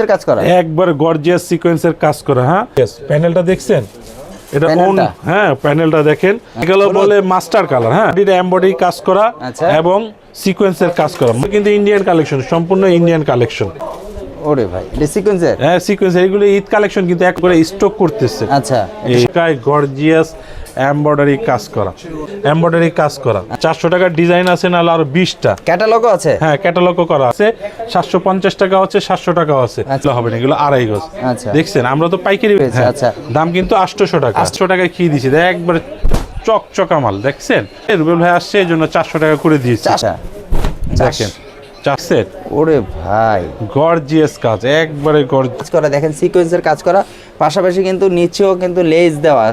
এর কাজ করা? একবার গর্জিয়াস সিকোয়েন্সের কাজ করা হ্যাঁ? প্যানেলটা দেখছেন? এটা ওন হ্যাঁ প্যানেলটা দেখেন। এগুলো বলে মাস্টার কালার হ্যাঁ? এটা এমবডি কাজ করা আচ্ছা। এবং সিকোয়েন্সের কাজ করা। কিন্তু ইন্ডিয়ান কালেকশন সম্পূর্ণ ইন্ডিয়ান কালেকশন ওরে ভাই এটা সিকোয়েন্সের হ্যাঁ সিকোয়েন্স এগুলো ঈদ কালেকশন কিন্তু এক করে স্টক করতেছে। আচ্ছা। এই গর্জিয়াস এমব্রয়ডারি কাজ করা। এমব্রয়ডারি কাজ করা। চারশো টাকার ডিজাইন আছে নাহলে আরও বিশটা। ক্যাটালগও আছে? হ্যাঁ ক্যাটালগও করা আছে। সাতশো পঞ্চাশ টাকা আছে সাতশো টাকা আছে। হবে না এগুলো আড়াই গজ। আচ্ছা। দেখছেন আমরা তো পাইকারি পেয়েছি, হ্যাঁ, আচ্ছা। দাম কিন্তু আটশোশো টাকা। আটশো টাকায় কি দিছি? একবারে চকচকা মাল দেখছেন? রুবেল ভাই আসছে এই জন্য চারশো টাকা করে দিয়েছি। দেখেন সেট ওরে ভাই। গর্জিয়াস কাজ একবারে গর্জ করা দেখেন সিকোয়েন্সের কাজ করা। পাশাপাশি কিন্তু নিচেও কিন্তু লেজ দেওয়া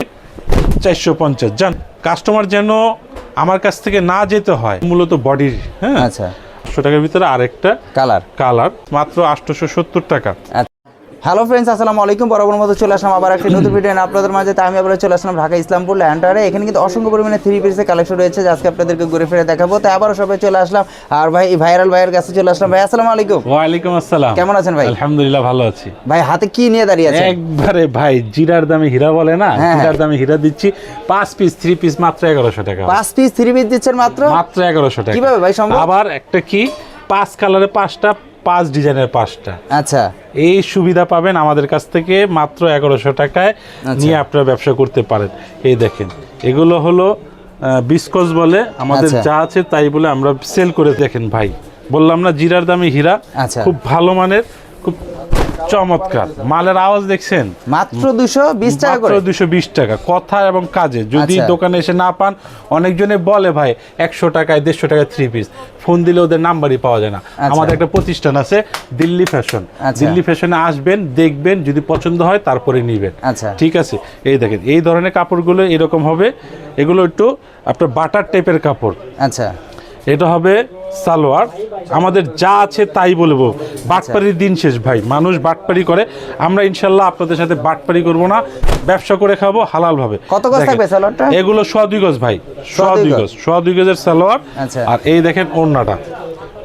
চারশো পঞ্চাশ। যান কাস্টমার যেন আমার কাছ থেকে না যেতে হয় মূলত বডির হ্যাঁ? আচ্ছা। আটশো টাকার ভিতরে আরেকটা কালার কালার মাত্র আটশোশো সত্তর টাকা। হ্যালো ফ্রেন্ডস আসসালামু আলাইকুম। বরাবর মতো চলে আসলাম আবার একটি নতুন ভিডিও আপনাদের মাঝে তাই আমি আবার চলে আসলাম ঢাকা ইসলামপুর ল্যান্ডারে এখানে কিন্তু অসংখ্য পরিমাণে থ্রি পিসের কালেকশন রয়েছে আজকে আপনাদেরকে ঘুরে ফিরে দেখাবো। তাই আবারও সবাই চলে আসলাম। আর ভাই ভাইরাল ভাইয়ের কাছে চলে আসলাম। ভাই আসসালামু আলাইকুম। ওয়ালাইকুম আসসালাম। কেমন আছেন ভাই? আলহামদুলিল্লাহ ভালো আছি। ভাই হাতে কি নিয়ে দাঁড়িয়ে আছেন? একবারে ভাই জিরার দামে হীরা বলে না? হ্যাঁ, জিরার দামে হীরা দিচ্ছি। পাঁচ পিস থ্রি পিস মাত্র এগারোশো টাকা। পাঁচ পিস থ্রি পিস দিচ্ছেন মাত্র? মাত্র এগারোশো টাকা। কীভাবে ভাই সম্ভব? আবার একটা কি? পাঁচ কালারে পাঁচটা পাঁচ ডিজাইনের পাঁচটা আচ্ছা এই সুবিধা পাবেন আমাদের কাছ থেকে মাত্র এগারোশো টাকায় আচ্ছা। নিয়ে আপনারা ব্যবসা করতে পারেন এই দেখেন এগুলো হলো বিস্কস বলে আমাদের আচ্ছা। যা আছে তাই বলে আমরা সেল করে দেখেন ভাই বললাম না জিরার দামে হীরা আচ্ছা। খুব ভালো মানের খুব চমৎকার। মালের আওয়াজ দেখছেন? মাত্র দুশো বিশ টাকা মাত্র দুশো বিশ টাকা। কথা এবং কাজে। যদি আচ্ছা। দোকানে এসে না পান অনেকজনে বলে ভাই একশো টাকায় দেড়শো টাকায় থ্রি পিস ফোন দিলে ওদের নাম্বারই পাওয়া যায় না। আমাদের একটা প্রতিষ্ঠান আছে দিল্লি ফ্যাশন। আচ্ছা। দিল্লি ফ্যাশনে আসবেন দেখবেন যদি পছন্দ হয় তারপরে নিবেন। আচ্ছা। ঠিক আছে? এই দেখেন এই ধরনের কাপড়গুলো এরকম হবে। এগুলো একটু আপনার বাটার টাইপের কাপড়। আচ্ছা। এটা হবে সালোয়ার। আমাদের যা আছে তাই বলব। বাটপাড়ির দিন শেষ ভাই মানুষ বাটপাড়ি করে। আমরা ইনশাল্লাহ আপনাদের সাথে বাটপাড়ি করব না। ব্যবসা করে খাব হালাল ভাবে কত গজ থাকবে সালোয়ারটা? এগুলো সোয়া দুই গজ ভাই সোয়া দুই গজ। সোয়া দুই গজের সালোয়ার। আচ্ছা। আর এই দেখেন ওড়নাটা।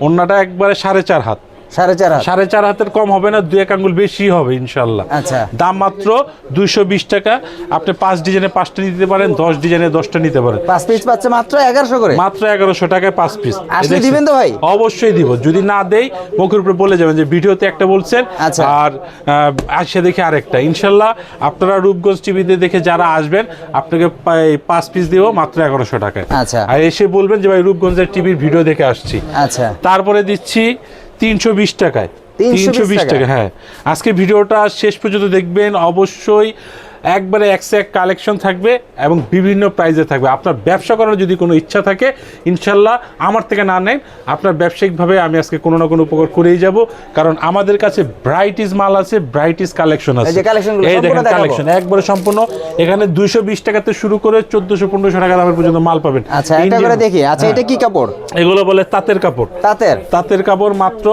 ওড়নাটা একবারে সাড়ে চার হাত। সাড়ে চার সাড়ে চার হাতের কম হবে না দুই এক আঙ্গুল বেশি হবে ইনশাল্লাহ আচ্ছা। দাম মাত্র দুইশো বিশ টাকা। আপনি পাঁচ ডিজাইনে পাঁচটা নিতে পারেন দশ ডিজাইনে দশটা নিতে পারেন। পাঁচ পিস পাচ্ছে মাত্র এগারোশো করে? মাত্র এগারোশো টাকায় পাঁচ পিস আসলে দিবেন তো ভাই? অবশ্যই দিব। যদি না দেই মুখের উপরে বলে যাবেন যে ভিডিওতে একটা বলছেন আচ্ছা। আর আসে দেখে আরেকটা। ইনশাল্লাহ আপনারা রূপগঞ্জ টিভিতে দেখে যারা আসবেন আপনাকে পাঁচ পিস দিব মাত্র এগারোশো টাকায়। আচ্ছা। আর এসে বলবেন যে ভাই রূপগঞ্জের টিভির ভিডিও দেখে আসছি। আচ্ছা। তারপরে দিচ্ছি তিনশো বিশ টাকায়। তিনশো বিশ টাকা? হ্যাঁ। আজকে ভিডিওটা শেষ পর্যন্ত দেখবেন। অবশ্যই একবারে একশো এক কালেকশন থাকবে এবং বিভিন্ন প্রাইজে থাকবে। আপনার ব্যবসা করার যদি কোনো ইচ্ছা থাকে ইনশাল্লাহ আমার থেকে না নেন। আপনার ব্যবসায়িকভাবে আমি আজকে কোনো না কোনো উপকার করেই যাব। কারণ আমাদের কাছে ব্রাইটিস মাল আছে ব্রাইটিস কালেকশন আছে। এই দেখেন কালেকশন একবারে সম্পূর্ণ। এখানে দুইশো বিশ টাকাতে শুরু করে চোদ্দশো পনেরোশো টাকা দামের পর্যন্ত মাল পাবেন। আচ্ছা একটা করে দেখি। আচ্ছা হ্যাঁ। এটা কি কাপড়? এগুলো বলে তাঁতের কাপড়। তাঁতের? তাঁতের কাপড় মাত্র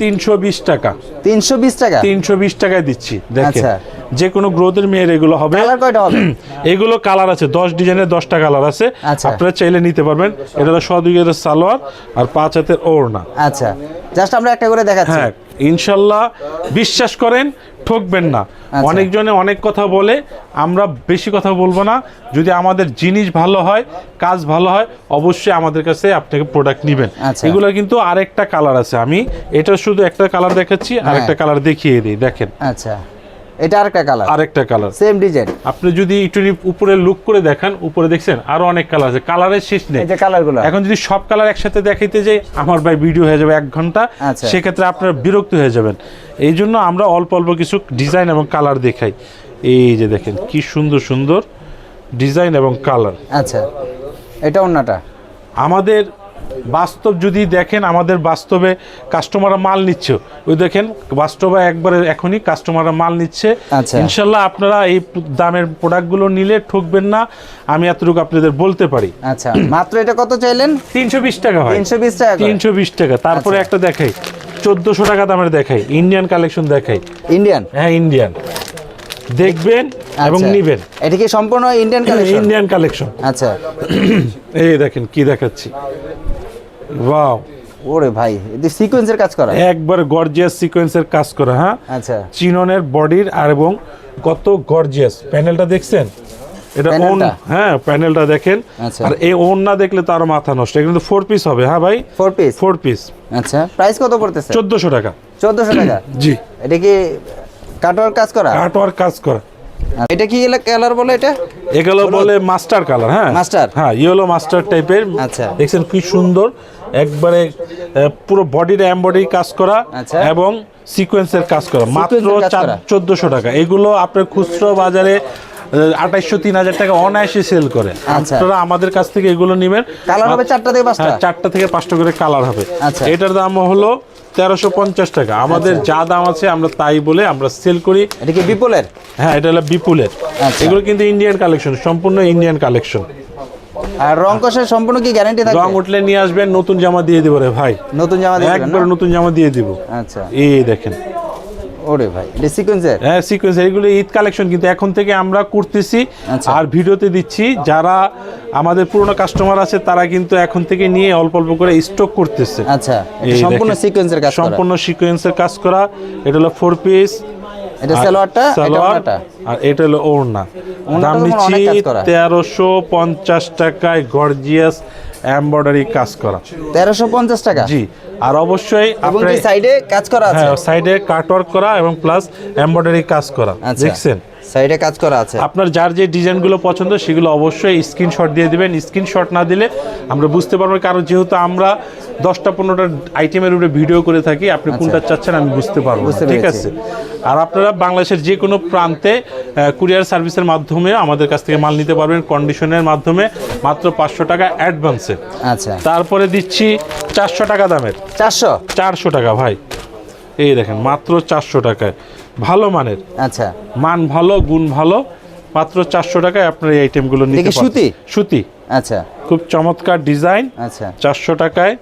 তিনশো বিশ টাকা। তিনশো বিশ টাকা? তিনশো বিশ টাকায় দিচ্ছি দেখেন। যে কোনো গ্রোথের মেয়ের এগুলো হবে। কালার কয়টা হবে? এগুলো কালার আছে দশ ডিজাইনের দশটা কালার আছে। আচ্ছা। আপনারা চাইলে নিতে পারবেন। এটা হলো সদুগের সালোয়ার আর পাঁচ হাতের ওড়না। আচ্ছা। জাস্ট আমরা একটা করে দেখাচ্ছি। হ্যাঁ ইনশাল্লাহ বিশ্বাস করেন ঠকবেন না। আচ্ছা। অনেকজনে অনেক কথা বলে আমরা বেশি কথা বলব না। যদি আমাদের জিনিস ভালো হয় কাজ ভালো হয় অবশ্যই আমাদের কাছে আপনাকে প্রোডাক্ট নেবেন। আচ্ছা। এগুলো কিন্তু আরেকটা কালার আছে। আমি এটা শুধু একটা কালার দেখাচ্ছি আরেকটা কালার দেখিয়ে দিই। দেখেন। আচ্ছা। এটা আরেকটা কালার আরেকটা কালার সেম ডিজাইন আপনি যদি একটু উপরে লুক করে দেখান উপরে দেখছেন আরও অনেক কালার আছে। কালারের শেষ নেই। যে কালারগুলো এখন যদি সব কালার একসাথে দেখাইতে যাই আমার ভাই ভিডিও হয়ে যাবে এক ঘণ্টা। আচ্ছা। সেক্ষেত্রে আপনারা বিরক্ত হয়ে যাবেন। এই জন্য আমরা অল্প অল্প কিছু ডিজাইন এবং কালার দেখাই। এই যে দেখেন কি সুন্দর সুন্দর ডিজাইন এবং কালার আচ্ছা। এটা অন্যটা। আমাদের বাস্তব যদি দেখেন আমাদের বাস্তবে কাস্টমাররা মাল নিচ্ছে। ওই দেখেন বাস্তবে একবারে এখনই কাস্টমাররা মাল নিচ্ছে। আচ্ছা। ইনশাল্লাহ আপনারা এই দামের প্রোডাক্টগুলো নিলে ঠকবেন না আমি এতটুকু আপনাদের বলতে পারি। আচ্ছা মাত্র এটা কত চাইলেন? তিনশো বিশ টাকা হয়। তিনশো বিশ টাকা। তিনশো বিশ টাকা। তারপরে আচ্ছা। একটা দেখাই চোদ্দশো টাকা দামের দেখাই ইন্ডিয়ান কালেকশন দেখাই। ইন্ডিয়ান হ্যাঁ ইন্ডিয়ান দেখবেন এবং আচ্ছা। নিবেন। এটা কি সম্পূর্ণ ইন্ডিয়ান কালেকশন ইন্ডিয়ান কালেকশন আচ্ছা। এই দেখেন কি দেখাচ্ছি। ওয়াও ওরে ভাই এটি সিকোয়েন্সের কাজ করা? একবার গর্জিয়াস সিকোয়েন্সের কাজ করা হ্যাঁ? আচ্ছা। চিননের বডির আর এবং কত গর্জিয়াস প্যানেলটা দেখছেন? এটা ওন হ্যাঁ প্যানেলটা দেখেন। আচ্ছা। আর এই ওন না দেখলে তার মাথা নষ্ট। এটা কিন্তু ফোর পিস হবে হ্যাঁ ভাই? ফোর পিস ফোর পিস আচ্ছা প্রাইস কত পড়তেছে? চোদ্দোশো টাকা। চোদ্দশো টাকা? জি। এটা কি কাটোয়ার কাজ করা? কাটওয়ার কাজ করা। এটা কি কালার বলে এটা? এগুলো বলে মাস্টার কালার হ্যাঁ। Master? হ্যাঁ ইয়েলো মাস্টার টাইপের আচ্ছা। দেখছেন কি সুন্দর? একবারে পুরো বডির এমবডি কাজ করা আচ্ছা। এবং সিকোয়েন্সের কাজ করা। মাত্র চোদ্দশো টাকা। এগুলো আপনার খুচরো বাজারে আঠাইশশো তিন হাজার টাকা অনায়াসে সেল করে। আচ্ছা। আপনারা আমাদের কাছ থেকে এগুলো নেবেন। কালার হবে চারটা থেকে পাঁচটা? হ্যাঁ চারটা থেকে পাঁচটা করে কালার হবে। আচ্ছা। এটার দাম হলো তেরোশো পঞ্চাশ টাকা। আমাদের যা দাম আছে আমরা তাই বলে আমরা সেল করি। এটা কি বিপুলের? হ্যাঁ এটা হলো বিপুলের। এগুলো কিন্তু ইন্ডিয়ান কালেকশন সম্পূর্ণ ইন্ডিয়ান কালেকশন আর রং কষের সম্পূর্ণ কি গ্যারান্টি থাকবে? রং উঠলে নিয়ে আসবেন নতুন জামা দিয়ে দিব রে ভাই। নতুন জামা দিয়ে একবার নতুন জামা দিয়ে দিব। আচ্ছা। এই দেখেন। ওরে ভাই এটা সিকোয়েন্সের হ্যাঁ সিকোয়েন্স এগুলো ঈদ কালেকশন কিন্তু এখন থেকে আমরা করতেছি আচ্ছা। আর ভিডিওতে দিচ্ছি। যারা আমাদের পুরনো কাস্টমার আছে তারা কিন্তু এখন থেকে নিয়ে অল্প অল্প করে স্টক করতেছে। আচ্ছা সম্পূর্ণ। সিকোয়েন্সের কাজ সম্পূর্ণ সিকোয়েন্সের কাজ করা। এটা হলো ফোর পিস এটা সালোয়ারটা এটা আর এটা হলো ওড়না। দাম নিচ্ছি অনেক কাজ করা। তেরোশো পঞ্চাশ টাকায় গর্জিয়াস এমব্রয়ডারি কাজ করা। তেরোশো পঞ্চাশ টাকা? জি আর অবশ্যই এবং আপনার সাইডে কাজ করা আছে? হ্যাঁ সাইডে কাটওয়ার্ক করা এবং প্লাস এমব্রয়ডারি কাজ করা। আচ্ছা। দেখছেন? সাইডে কাজ করা আছে। আপনার যার যে ডিজাইনগুলো পছন্দ সেগুলো অবশ্যই স্ক্রিনশট দিয়ে দিবেন। স্ক্রিনশট না দিলে আমরা বুঝতে পারব কারণ যেহেতু আমরা দশটা পনেরোটা আইটেমের উপরে ভিডিও করে থাকি আপনি কোনটা চাচ্ছেন আমি বুঝতে পারব ঠিক আছে? আর আপনারা বাংলাদেশের যে কোনো প্রান্তে কুরিয়ার সার্ভিসের মাধ্যমে আমাদের কাছ থেকে মাল নিতে পারবেন কন্ডিশনের মাধ্যমে মাত্র পাঁচশো টাকা অ্যাডভান্সে আচ্ছা। তারপরে দিচ্ছি চারশো টাকা দামের। চারশো? চারশো টাকা ভাই। এই দেখেন মাত্র চারশো টাকায়। ভালো মানের। আচ্ছা। মান ভালো গুণ ভালো মাত্র চারশো টাকায় আপনার এই আইটেমগুলো নিতে সুতি? সুতি। আচ্ছা। খুব চমৎকার ডিজাইন। আচ্ছা। চারশো টাকায়।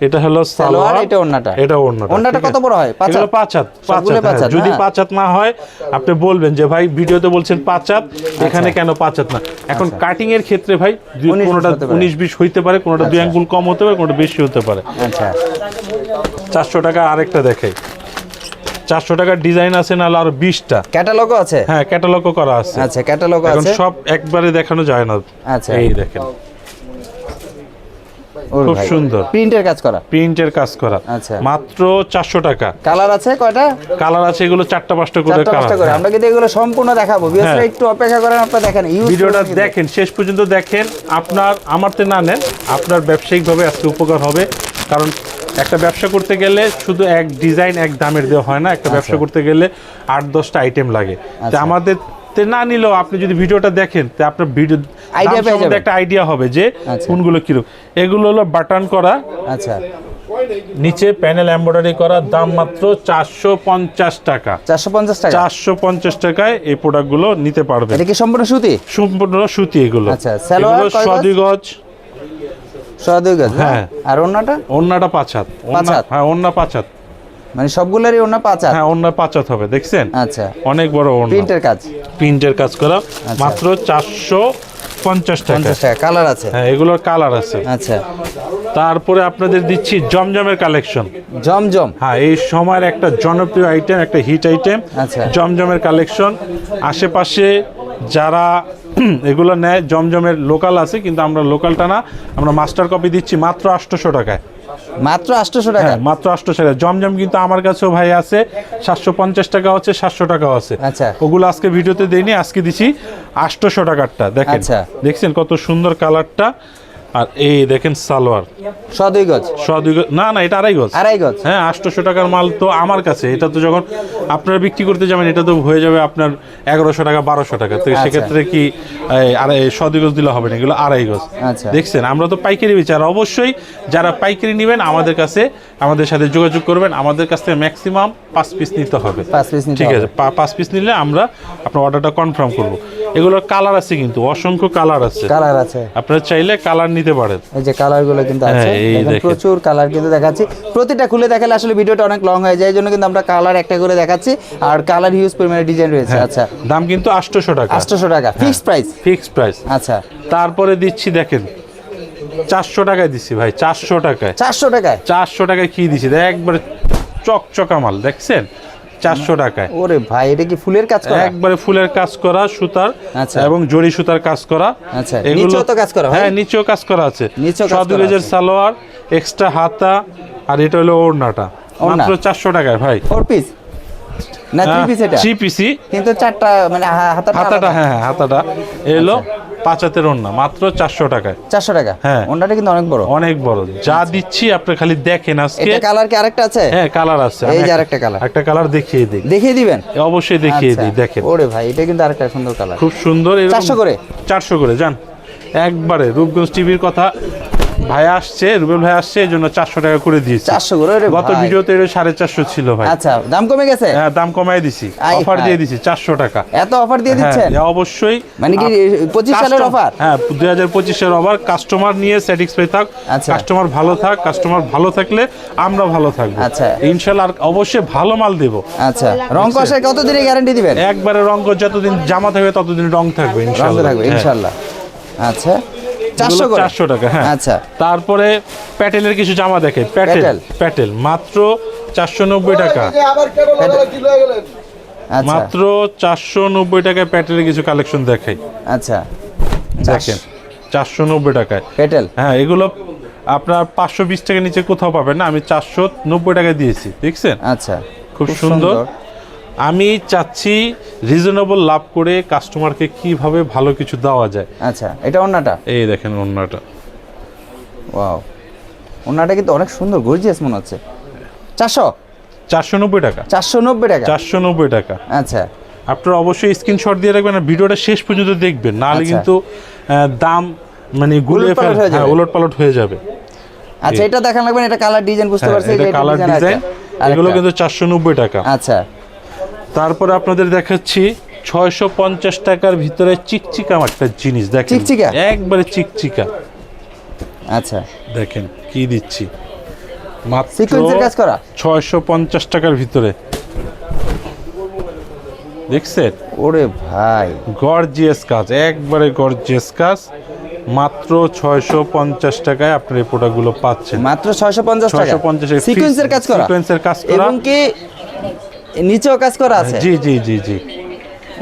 এটা হলো সালোয়ার। এটা ওন্নাটা এটা ওড়নাটা ওন্নাটা কত বড় হয়? পাঁচ হাত? পাঁচ হাত পাঁচ হাত, পাঁচ। হাত, যদি? পাঁচ হাত না হয় আপনি বলবেন যে ভাই ভিডিওতে বলছেন পাঁচ হাত এখানে কেন পাঁচ হাত না? এখন কাটিং এর ক্ষেত্রে ভাই দুই- উনিশ বিশ। হইতে পারে কোনোটা দুই আচ্ছা। আঙ্গুল কম হতে পারে কোনোটা বেশি হতে পারে। আচ্ছা। চারশো টাকা আরেকটা দেখাই। চারশো টাকার ডিজাইন আছে নাহলে আরও বিশটা। ক্যাটালগও আছে? হ্যাঁ ক্যাটালগও করা আছে। আচ্ছা ক্যাটালগও এখন আছে? সব একবারে দেখানো যায় না। আচ্ছা। এই দেখেন। খুব। সুন্দর। প্রিন্টের কাজ করা? প্রিন্টের কাজ করা। আচ্ছা। মাত্র চারশো টাকা। কালার আছে কয়টা? কালার আছে এগুলো চারটা পাঁচটা করে কালার। আমরা কিন্তু এগুলো সম্পূর্ণ দেখাবো। হ্যাঁ। একটু অপেক্ষা করেন আপনারা দেখেন। ভিডিওটা দেখেন শেষ পর্যন্ত দেখেন। আপনার আমারতে না নেন আপনার ব্যবসায়িকভাবে আজকে উপকার হবে। কারণ একটা ব্যবসা করতে গেলে শুধু এক ডিজাইন এক দামের দেওয়া হয় না একটা ব্যবসা করতে গেলে আট দশটা আইটেম লাগে। তা আচ্ছা। আমাদের না নিলেও আপনি যদি ভিডিওটা দেখেন তা আপনার ভিডিও একটা আইডিয়া হবে যে আচ্ছা। কোনগুলো কীরকম। এগুলো হলো বাটন করা আচ্ছা। নিচে প্যানেল এমব্রয়ডারি করা দাম মাত্র চারশো পঞ্চাশ টাকা। চারশো পঞ্চাশ টাকা? চারশো পঞ্চাশ টাকায় এই প্রোডাক্টগুলো নিতে এটা কি সম্পূর্ণ সুতি? সম্পূর্ণ সুতি এগুলো। আচ্ছা, সালোয়ার এগুলো কয় গজ? সদি গজ সোয়া দুই গজ হ্যাঁ। আর ওন্নাটা অন্যটা পাঁচ হাত। হ্যাঁ অন্য পাঁচ হাত। মানে সবগুলোরই ওন্না পাঁচ হাত? হ্যাঁ অন্য পাঁচ হাত হবে দেখছেন? আচ্ছা। অনেক বড় অন্য প্রিন্টের কাজ? প্রিন্টের কাজ করা মাত্র চারশো পঞ্চাশ টাকা। পঞ্চাশ টাকা কালার আছে? হ্যাঁ এগুলোর কালার আছে। আচ্ছা। তারপরে আপনাদের দিচ্ছি জমজমের কালেকশন। জমজম? হ্যাঁ এই সময়ের একটা জনপ্রিয় আইটেম একটা হিট আইটেম আচ্ছা। জমজমের কালেকশন। আশেপাশে যারা এগুলো নেয় জমজমের লোকাল আছে কিন্তু আমরা লোকালটা না। আমরা মাস্টার কপি দিচ্ছি মাত্র আটশোশো টাকায়। মাত্র আটশোশো টাকা হ্যাঁ মাত্র আটশো টাকা জমজম কিন্তু আমার কাছেও ভাই আছে সাতশো পঞ্চাশ টাকা আছে সাতশো টাকা আছে। আচ্ছা। ওগুলো আজকে ভিডিওতে দেয়নি আজকে দিছি আটশোশো টাকারটা দেখেন। আচ্ছা। দেখছেন কত সুন্দর কালারটা আর এই দেখেন সালোয়ার। সোয়া দুই গজ। শ দুই গজ- না না এটা আড়াই গজ। আড়াই গজ। হ্যাঁ আটশোশো টাকার মাল তো আমার কাছে। এটা তো যখন আপনারা বিক্রি করতে যাবেন এটা তো হয়ে যাবে আপনার এগারোশো টাকা বারোশো টাকা। তো আচ্ছা। সেক্ষেত্রে কি আড়াই সদি গজ দিলে হবে না এগুলো আড়াই গজ। আচ্ছা। দেখছেন আমরা তো পাইকারি বেচি। আর অবশ্যই যারা পাইকারি নেবেন আমাদের কাছে আমাদের সাথে যোগাযোগ করবেন। আমাদের কাছ থেকে ম্যাক্সিমাম পাঁচ পিস নিতে হবে। পাঁচ ঠিক আছে পাঁচ পিস নিলে আমরা আপনার অর্ডারটা কনফার্ম করব। এগুলোর কালার আছে কিন্তু অসংখ্য কালার আছে। কালার আছে। আপনারা চাইলে কালার নিতে পারেন। এই যে কালারগুলো কিন্তু আছে। হ্যাঁ। প্রচুর কালার কিন্তু দেখাচ্ছি। প্রতিটা খুলে দেখালে আসলে ভিডিওটা অনেক লং হয়ে যায় এই জন্য কিন্তু আমরা কালার একটা করে দেখাচ্ছি। আর কালার হিউজ পরিমাণে ডিজাইন রয়েছে আচ্ছা। দাম কিন্তু আটশোশো টাকা। আটশোশো টাকা ফিক্সড প্রাইস ফিক্সড প্রাইস আচ্ছা। তারপরে দিচ্ছি দেখেন চারশো টাকায় দিছি ভাই চারশো টাকায়। চারশো টাকায়? চারশো টাকায় কি দিছি? একবারে চকচকা মাল দেখছেন? চারশো টাকায়। ওরে ভাই এটা কি ফুলের কাজ করা? একবারে ফুলের কাজ করা সুতার আচ্ছা। এবং জড়ি সুতার কাজ করা। আচ্ছা, এগুলো তো কাজ করা, হ্যাঁ নিচেও কাজ করা আছে। আছে। সালোয়ার এক্সট্রা হাতা আর এটা হলো ওড়নাটা। ওড়না। মাত্র চারশো টাকায় ভাই। ফোর পিস না থ্রি পিস এটা। থ্রি পিসি কিন্তু চারটা মানে হাতাটা হাতাটা হ্যাঁ হ্যাঁ হাতাটা। এলো পাঁচ হাতের ওড়না মাত্র চারশো টাকায়। চারশো টাকা? হ্যাঁ। কিন্তু অনেক বড়। অনেক বড়। যা দিচ্ছি আপনি খালি দেখেন আজকে। এটা কালার কি আরেকটা আছে? হ্যাঁ কালার আছে। এই যে আরেকটা colour। একটা কালার দেখিয়ে দিই। দেখিয়ে দিবেন? অবশ্যই দেখিয়ে আচ্ছা। দিই দেখেন। ওরে ভাই এটা কিন্তু আরেকটা সুন্দর কালার খুব সুন্দর এরকম- 400 করে? চারশো করে যান একবারে রূপগঞ্জ টিভির কথা ভাই আসছে রুবেল ভাই আসছে এই জন্য চারশো টাকা করে দিয়েছি। 400 করে? গত। ভিডিওতে এটা সাড়ে চারশো ছিল ভাই। আচ্ছা দাম কমে গেছে? হ্যাঁ দাম কমাই দিছি। অফার দিয়ে দিছি চারশো টাকা। এত অফার দিয়ে দিচ্ছেন? হ্যাঁ অবশ্যই। মানে কি 25 সালের অফার? হ্যাঁ দুই হাজার পঁচিশের অফার। কাস্টমার নিয়ে স্যাটিসফাই থাক আচ্ছা। কাস্টমার ভালো থাক কাস্টমার ভালো থাকলে আমরা ভালো থাকব। আচ্ছা। ইনশাল্লাহ আর অবশ্যই ভালো মাল দেবো। আচ্ছা রং কষায় কতদিনে গ্যারান্টি দিবেন? একবারে রং যতদিন জামা থাকবে ততদিন রং থাকবে ইনশাল্লাহ। থাকবে হ্যাঁ। ইনশাল্লাহ। আচ্ছা। চারশো চারশো টাকা হ্যাঁ। আচ্ছা। তারপরে প্যাটেলের কিছু জামা দেখে প্যাটেল প্যাটেল। প্যাটেল মাত্র চারশো নব্বই টাকা। আচ্ছা। মাত্র চারশো নব্বই টাকায় প্যাটেলের কিছু কালেকশন দেখাই। আচ্ছা। দেখেন চারশো নব্বই টাকায়। পেটেল হ্যাঁ এগুলো আপনার পাঁচশো বিশ টাকার নিচে কোথাও পাবেন না আমি চারশো নব্বই টাকায় দিয়েছি দেখছেন? আচ্ছা। খুব সুন্দর। আমি চাচ্ছি রিজনেবল লাভ করে কাস্টমারকে কীভাবে ভালো কিছু দেওয়া যায়। আচ্ছা এটা ওন্নাটা? এই দেখেন অন্যটা ওয়াও। ওন্নাটা কিন্তু অনেক সুন্দর গর্জিয়াস মনে হচ্ছে। চারশো? চারশো নব্বই টাকা। চারশো নব্বই টাকা? চারশো নব্বই টাকা। আচ্ছা। আপনারা অবশ্যই স্ক্রিনশট দিয়ে রাখবেন আর ভিডিওটা শেষ পর্যন্ত দেখবেন। নাহলে আচ্ছা। কিন্তু দাম মানে হয়ে। হ্যাঁ উলট পালট হয়ে যাবে। আচ্ছা এটা দেখান লাগবেন এটা কালার ডিজাইন বুঝতে হ্যাঁ, পারছি এটা কালার ডিজাইন এগুলো কিন্তু চারশো নব্বই টাকা। আচ্ছা। তারপরে আপনাদের দেখাচ্ছি ছয়শো পঞ্চাশ টাকার ভিতরে চিকচিকা একটা জিনিস দেখেন। চিকচিকা? একবারে চিকচিকা। আচ্ছা। দেখেন কি দিচ্ছি? মাত্র কাজ করা? ছয়শো পঞ্চাশ টাকার ভিতরে। দেখছেন? ওরে ভাই। গর্জিয়াস কাজ একবারে গর্জিয়াস কাজ। মাত্র ছয়শো পঞ্চাশ টাকায় আপনার এই প্রোডাক্টগুলো পাচ্ছেন। মাত্র ছয়শো পঞ্চাশ 650 এর সিকোয়েন্সের কাজ করা? সিকোয়েন্সের কাজ করা। এবং কি নিচেও কাজ করা আছে? জি জি জি জি।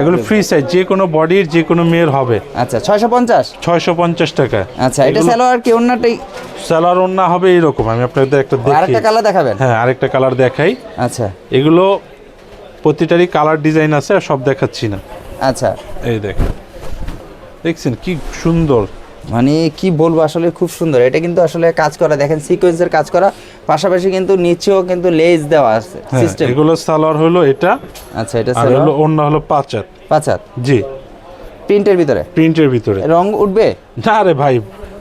এগুলো ফ্রি সাইজ যে কোনো বডির যে কোনো মেয়ের হবে। আচ্ছা ছয়শো পঞ্চাশ? ছয়শো পঞ্চাশ টাকা। আচ্ছা এটা স্যালোয়ার কি অন্যটাই? স্যালার ওন্না হবে এইরকম আমি আপনাদের একটা দেখি আরেকটা কালার দেখাবেন? হ্যাঁ আরেকটা কালার দেখাই। আচ্ছা। এগুলো প্রতিটারই কালার ডিজাইন আছে সব দেখাচ্ছি না। আচ্ছা। এই দেখেন। দেখছেন কি সুন্দর? মানে কি বলব আসলে খুব সুন্দর। এটা কিন্তু আসলে কাজ করা দেখেন সিকোয়েন্সের কাজ করা পাশাপাশি কিন্তু নিচেও কিন্তু লেজ দেওয়া আছে হ্যাঁ সিস্টেম এগুলো সালোয়ার হলো এটা আচ্ছা এটা আর হলো অন্য হলো পাঁচ হাত। পাঁচ জি। প্রিন্টের ভিতরে? প্রিন্টের ভিতরে। রং উঠবে? না রে ভাই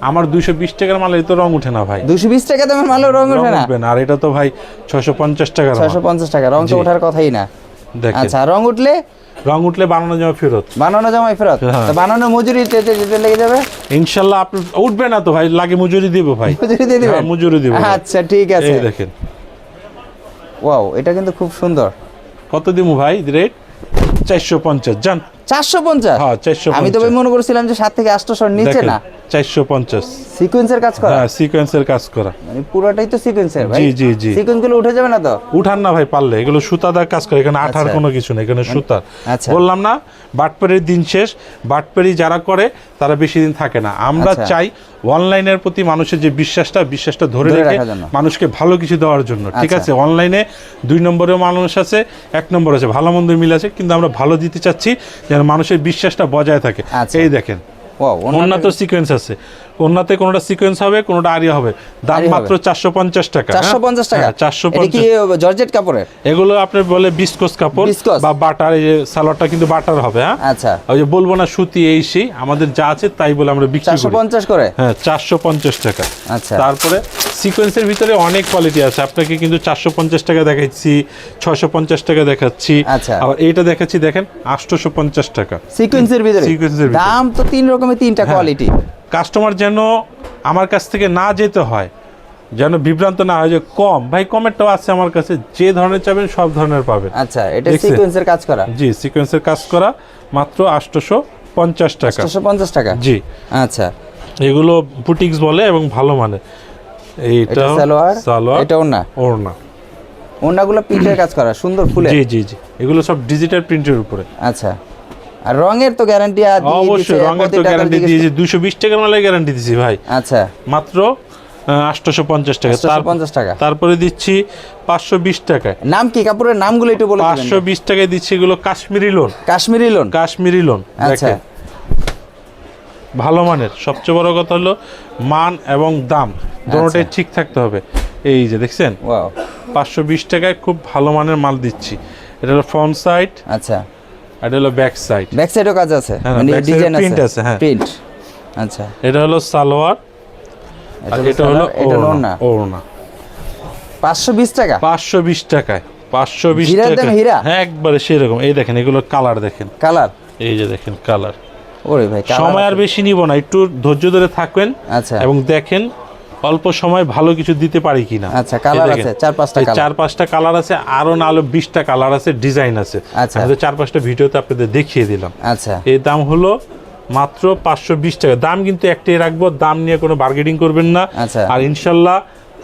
আমার দুইশো বিশ টাকার মালে তো রং উঠে না ভাই। দুশো বিশ টাকা দামের মালও রং ওঠে না? আর এটা তো ভাই ছয়শো পঞ্চাশ মাল। ছয়শো পঞ্চাশ টাকা রং তো ওঠার কথাই না। আচ্ছা রং উঠলে? রং উঠলে বানানো যাবে ফেরত। বানানো জামাই ফেরত। হ্যাঁ। তো বানানো মজুরি দিতে লেগে যাবে? ইনশাল্লাহ আপনি উঠবে না তো ভাই লাগে মজুরি দিব ভাই। মজুরি দিয়ে দিবেন? হ্যাঁ, মজুরি দিব আচ্ছা ঠিক আছে। দেখেন। ওয়াও এটা কিন্তু খুব সুন্দর। কত দিমু ভাই রেট? চারশো পঞ্চাশ। জান চারশো পঞ্চাশ? হ্যাঁ, 450 আমি তো ভাই মনে করছিলাম যে সাত থেকে আটশোশোর নিচে না। চারশো পঞ্চাশ সিকোয়েন্সের কাজ করা হ্যাঁ সিকোয়েন্সের কাজ করা মানে পুরোটাই তো সিকোয়েন্সের ভাই জি, জি, জি। উঠে যাবে না তো উঠান না ভাই পারলে এগুলো সুতাদার কাজ করে এখানে আঠার আচ্ছা। কোনো কিছু নেই এখানে সুতার আচ্ছা। বললাম না বাটপাড়ির দিন শেষ বাটপাড়ি যারা করে তারা বেশি দিন থাকে না আমরা আচ্ছা। চাই অনলাইনের প্রতি মানুষের যে বিশ্বাসটা বিশ্বাসটা ধরে রেখে মানুষকে ভালো কিছু দেওয়ার জন্য ঠিক। আছে অনলাইনে দুই নম্বরেও মানুষ আছে এক নম্বর আছে ভালো মন্দ মিল আছে কিন্তু আমরা ভালো দিতে চাচ্ছি যেন মানুষের বিশ্বাসটা বজায় থাকে। এই দেখেন ওয়াও তো সিকোয়েন্স আছে। অন্যতে কোনোটা সিকোয়েন্স হবে কোনোটা আরিয়া হবে। দাম মাত্র চারশো পঞ্চাশ টাকা চারশো পঞ্চাশ টাকা? চারশো এটা কি পঞ্চাশ জর্জেট কাপড়ের? এগুলো আপনার বলে বিস্কস কাপড় বা বাটার এই যে সালোয়ারটা কিন্তু বাটার হবে হ্যাঁ? আচ্ছা। ওই যে বলব না সুতি এই সেই আমাদের যা আছে তাই বলে আমরা বিক্রি চারশো করি পঞ্চাশ করে? হ্যাঁ চারশো পঞ্চাশ টাকা। আচ্ছা। তারপরে সিকোয়েন্সের ভিতরে অনেক কোয়ালিটি আছে। আপনাকে কিন্তু চারশো পঞ্চাশ টাকা দেখাচ্ছি ছশো পঞ্চাশ টাকা দেখাচ্ছি। আচ্ছা। আবার এইটা দেখাচ্ছি দেখেন আটশোশো পঞ্চাশ টাকা। সিকোয়েন্সের ভিতরে? সিকোয়েন্সের। দাম তো তিন রকমের তিনটা হ্যাঁ। কোয়ালিটি কাস্টমার যেন আমার কাছ থেকে না যেতে হয় যেন বিভ্রান্ত না হয় যে কম। ভাই কমেরটাও আছে আমার কাছে যে ধরনের চাবেন সব ধরনের পাবেন। আচ্ছা এটা? সিকোয়েন্সের কাজ করা? জি সিকোয়েন্সের কাজ করা মাত্র আটশোশো পঞ্চাশ টাকা। চারশো পঞ্চাশ টাকা? জি। আচ্ছা। এগুলো বুটিক্স বলে এবং ভালো মানে। এইটা সালোয়ার? সালোয়ার এটা ওন্না ওড়না। ওন্নাগুলো প্রিন্টের কাজ করা সুন্দর ফুলে জি জি জি। এগুলো সব ডিজিটাল প্রিন্টের উপরে। আচ্ছা। আর রঙের তো গ্যারান্টি অবশ্যই রঙের তো গ্যারান্টি দিয়েছি। দুশো বিশ টাকার মালে গ্যারান্টি দিছি ভাই। আচ্ছা। মাত্র আটশোশো পঞ্চাশ টাকা। 850 টাকা। তারপরে দিচ্ছি পাঁচশো বিশ টাকায়। নাম কি? কাপড়ের নামগুলো একটু বলে পাঁচশো বিশ টাকায় দিচ্ছি এগুলো Kashmiri lawn Kashmiri lawn Kashmiri lawn আচ্ছা। ভালো মানের। সবচেয়ে বড় কথা হলো মান এবং দাম। দুটোটাই আচ্ছা। ঠিক থাকতে হবে। এই যে দেখছেন? পাঁচশো বিশ টাকায় খুব ভালো মানের মাল দিচ্ছি। এটা হলো ফ্রন্ট সাইড আচ্ছা। এটা হলো ব্যাক সাইড ব্যাক সাইডও কাজ আছে? হ্যাঁ, মানে side এ ডিজাইন আছে? আছে, হ্যাঁ। প্রিন্ট আচ্ছা। এটা হলো সালোয়ার। আর এটা হলো এটা ওড়না ওড়না। ওড়না। পাঁচশো বিশ টাকা? পাঁচশো বিশ টাকায়। পাঁচশো বিশ হীরার টাকা। দাম হীরা? হ্যাঁ একবারে সেরকম। এই দেখেন এগুলো কালার দেখেন। কালার? এই যে দেখেন কালার। ওরে ভাই সময় আর বেশি নিব না একটু ধৈর্য ধরে থাকবেন আচ্ছা। এবং দেখেন অল্প সময় ভালো কিছু দিতে পারি কিনা। আচ্ছা, দেখেন, আছে, চার পাঁচটা colour। চার পাঁচটা কালার আছে আরও না আলো বিশটা কালার আছে ডিজাইন আছে। আচ্ছা। আমি তো চার পাঁচটা ভিডিওতে আপনাদের দেখিয়ে দিলাম। আচ্ছা। এর দাম হলো মাত্র পাঁচশো বিশ টাকা। দাম কিন্তু একটাই রাখব দাম নিয়ে কোনো বার্গেনিং করবেন না। আচ্ছা। আর ইনশাল্লাহ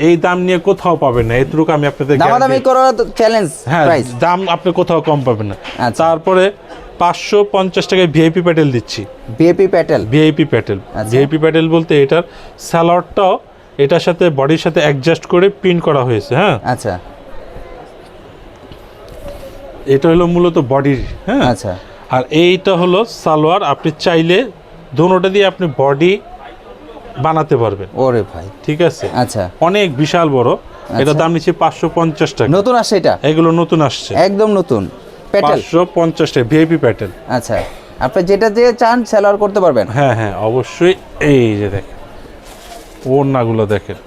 এই দাম নিয়ে কোথাও পাবেন না এটুকু আমি আপনাদের দামাদামি করার চ্যালেঞ্জ হ্যাঁ দাম আপনি কোথাও কম পাবেন না। আচ্ছা। তারপরে পাঁচশো পঞ্চাশ টাকায় ভিআইপি প্যাটেল দিচ্ছি। বিএপি প্যাটেল ভিআইপি প্যাটেল। ভিআইপি প্যাটেল বলতে এটার স্যালাডটাও এটার সাথে বডির সাথে অ্যাডজাস্ট করে প্রিন্ট করা হয়েছে হ্যাঁ? আচ্ছা। এটা হলো মূলত বডির হ্যাঁ? আচ্ছা। আর এইটা হলো সালোয়ার আপনি চাইলে দোনোটা দিয়ে আপনি বডি বানাতে পারবেন। ওরে ভাই। ঠিক আছে? আচ্ছা। অনেক বিশাল বড়। এটা দাম নিচ্ছে পাঁচশো পঞ্চাশ টাকা। নতুন আসছে এটা? এগুলো নতুন আসছে। একদম নতুন। পাঁচশো পঞ্চাশ টাকা ভিআইপি প্যাটেল আচ্ছা। আপনি যেটা দিয়ে চান সেলার করতে পারবেন। হ্যাঁ হ্যাঁ অবশ্যই। এই যে দেখেন। ওড়নাগুলো দেখেন।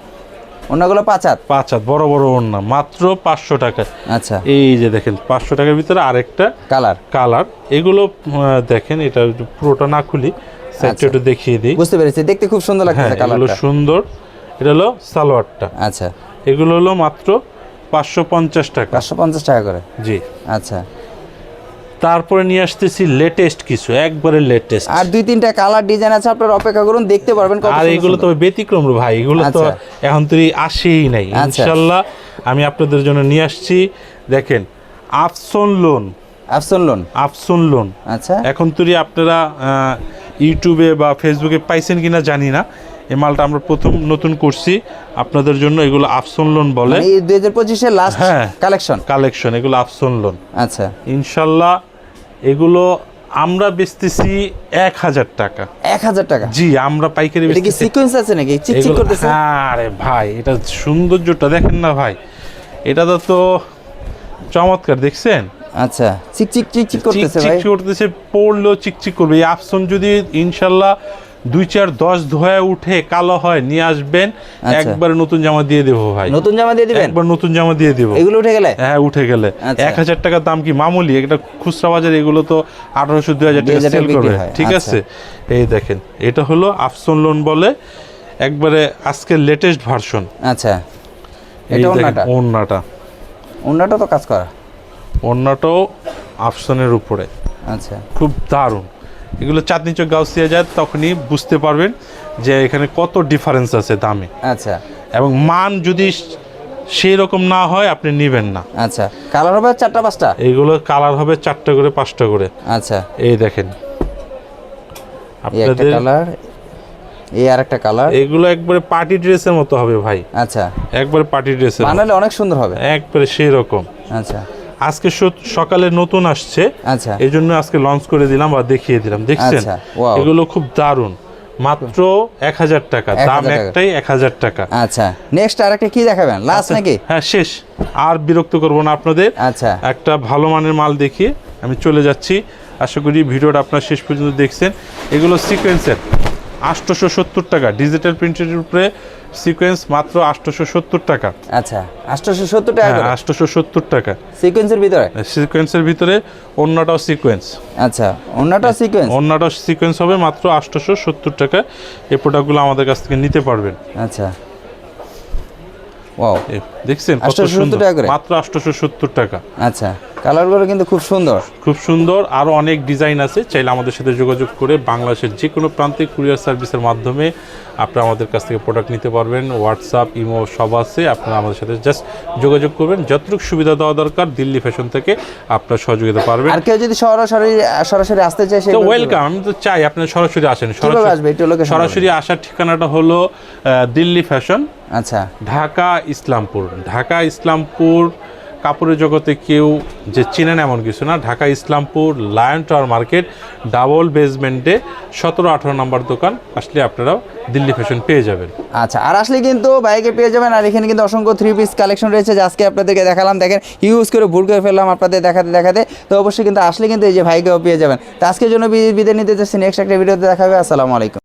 অন্যগুলো পাঁচ হাত? পাঁচ হাত বড় বড় ওড়না মাত্র পাঁচশো টাকা আচ্ছা। এই যে দেখেন পাঁচশো টাকার ভিতরে আরেকটা কালার। কালার। এগুলো দেখেন এটা পুরোটা না খুলি সাইডটা আচ্ছা। একটু দেখিয়ে দিই। বুঝতে পেরেছি দেখতে খুব সুন্দর হ্যাঁ লাগতেছে এগুলো কালারটা। সুন্দর। এটা হলো সালোয়ারটা। আচ্ছা। এগুলো হলো মাত্র পাঁচশো পঞ্চাশ টাকা। পাঁচশো পঞ্চাশ টাকা করে? জি। আচ্ছা। তারপরে নিয়ে আসতেছি লেটেস্ট কিছু একবারে লেটেস্ট আর দুই তিনটা কালার ডিজাইন আছে আপনারা অপেক্ষা করুন দেখতে পারবেন আর এগুলো তো ব্যতিক্রম ভাই এগুলো তো আচ্ছা। এখন তো আসেই নাই। আচ্ছা। ইনশাল্লাহ আমি আপনাদের জন্য নিয়ে আসছি দেখেন আফসন লোন আফসন লোন আফসন লোন আচ্ছা। এখন তুই আপনারা ইউটিউবে বা ফেসবুকে পাইছেন কিনা জানি না। এই মালটা আমরা প্রথম নতুন করছি আপনাদের জন্য এগুলো আফসন লোন বলে। এই দুই হাজার পঁচিশের লাস্ট। কালেকশন কালেকশন এগুলো আফসন লোন আচ্ছা। ইনশাল্লাহ এগুলো আমরা বেচতেছি এক হাজার টাকা। এক হাজার টাকা? জি আমরা পাইকারি এটা কি বেচতেছি। সিকোয়েন্স আছে নাকি? চিকচিক করতেছে? হ্যাঁ, আরে ভাই এটা সৌন্দর্যটা দেখেন না ভাই। এটা তো তো চমৎকার দেখছেন? আচ্ছা চিকচিক চিকচিক করতেছে ভাই। চিকচিক করতেছে পড়লেও চিকচিক করবে। এই আফসন যদি ইনশাল্লাহ দুই চার দশ ধোয়া উঠে কালো হয় নিয়ে আসবেন। আচ্ছা। একবার নতুন জামা দিয়ে দেবো ভাই। নতুন জামা দিয়ে দিবেন? একবার নতুন জামা দিয়ে দেবো। এগুলো উঠে গেলে? হ্যাঁ উঠে গেলে। আচ্ছা। এক হাজার টাকার দাম কি মামুলি? একটা খুচরা বাজারে এগুলো তো আঠারোশো দুই হাজার টাকা সেল করবে। ঠিক আচ্ছা। আছে? এই দেখেন এটা হলো আফসন লোন বলে। একবারে আজকের লেটেস্ট ভার্সন আচ্ছা। এটা ওন্নাটা ওন্নাটা তো কাজ করা। ওন্নাটাও আফসনের উপরে। আচ্ছা। খুব দারুণ। এগুলো চাঁদনি চোখ গাউসিয়া যায় তখনই বুঝতে পারবেন যে এখানে কত ডিফারেন্স আছে দামে। আচ্ছা। এবং মান যদি সেই রকম না হয় আপনি নেবেন না। আচ্ছা। কালার হবে চারটা পাঁচটা? এগুলো কালার হবে চারটা করে পাঁচটা করে। আচ্ছা। এই দেখেন। আপনাদের কালার এই আর একটা কালার। এগুলো একবারে পার্টি ড্রেসের মতো হবে ভাই। আচ্ছা। একবারে পার্টি ড্রেসের। বানালে অনেক সুন্দর হবে। একবারে সেই রকম। আচ্ছা। আজকে সকালে নতুন আসছে। আচ্ছা। এই জন্য আজকে লঞ্চ করে দিলাম বা দেখিয়ে দিলাম। দেখছেন? আচ্ছা, এগুলো খুব দারুণ। মাত্র এক হাজার টাকা। 1000 দাম। একটাই এক হাজার টাকা। আচ্ছা নেক্সট আরেকটা কি দেখাবেন? লাস্ট নাকি? হ্যাঁ শেষ। আর বিরক্ত করব না আপনাদের। আচ্ছা। একটা ভালো মানের মাল দেখিয়ে আমি চলে যাচ্ছি। আশা করি ভিডিওটা আপনার শেষ পর্যন্ত দেখছেন। এগুলো সিকোয়েন্সের আটশোশো সত্তর টাকা। ডিজিটাল প্রিন্টের উপরে সিকোয়েন্স মাত্র আটশোশো সত্তর টাকা। আচ্ছা আটশোশো সত্তর টাকা হ্যাঁ আটশোশো সত্তর টাকা। সিকোয়েন্সের ভিতরে? সিকোয়েন্সের ভিতরে অন্যটাও সিকোয়েন্স আচ্ছা অন্যটা সিকোয়েন্স অন্যটাও সিকোয়েন্স হবে মাত্র আটশোশো সত্তর টাকা। এই প্রোডাক্টগুলো আমাদের কাছ থেকে নিতে পারবেন। আচ্ছা। ওয়াও দেখছেন কত 870 সুন্দর? মাত্র আটশোশো সত্তর টাকা। আচ্ছা। কালারগুলো কিন্তু খুব সুন্দর। খুব সুন্দর আরও অনেক ডিজাইন আছে। চাইলে আমাদের সাথে যোগাযোগ করে বাংলাদেশের যে কোনো প্রান্তে কুরিয়ার সার্ভিসের মাধ্যমে আপনারা আমাদের কাছ থেকে প্রোডাক্ট নিতে পারবেন। হোয়াটসঅ্যাপ ইমো সব আছে। আপনারা আমাদের সাথে জাস্ট যোগাযোগ করবেন। যতটুকু সুবিধা দেওয়া দরকার দিল্লি ফ্যাশন থেকে আপনারা সহযোগিতা পারবেন। আর কেউ যদি সরাসরি সরাসরি আসতে চায় ওয়েলকাম আমি তো চাই আপনারা সরাসরি আসেন। location সরাসরি আসার ঠিকানাটা হলো দিল্লি ফ্যাশন আচ্ছা। ঢাকা ইসলামপুর। ঢাকা ইসলামপুর কাপড়ের জগতে কেউ যে চিনেন এমন কিছু না। Dhaka Islampur Lion Tower market, double basement, সতেরো, আঠারো নম্বর দোকান। আসলে আপনারাও দিল্লি ফ্যাশন পেয়ে যাবেন। আচ্ছা আর আসলে কিন্তু বাইকে পেয়ে যাবেন, আর এখানে কিন্তু অসংখ্য থ্রি পিস কালেকশন রয়েছে যে আজকে আপনাদেরকে দেখালাম। দেখেন ইউজ করে ভুল করে ফেললাম আপনাদের দেখাতে দেখাতে। তো অবশ্যই কিন্তু আসলে কিন্তু এই যে ভাইকেও পেয়ে যাবেন। তো আজকের জন্য বিদায় নিতে যাচ্ছি নেক্সট একটা ভিডিওতে দেখাবে আসসালামু আলাইকুম।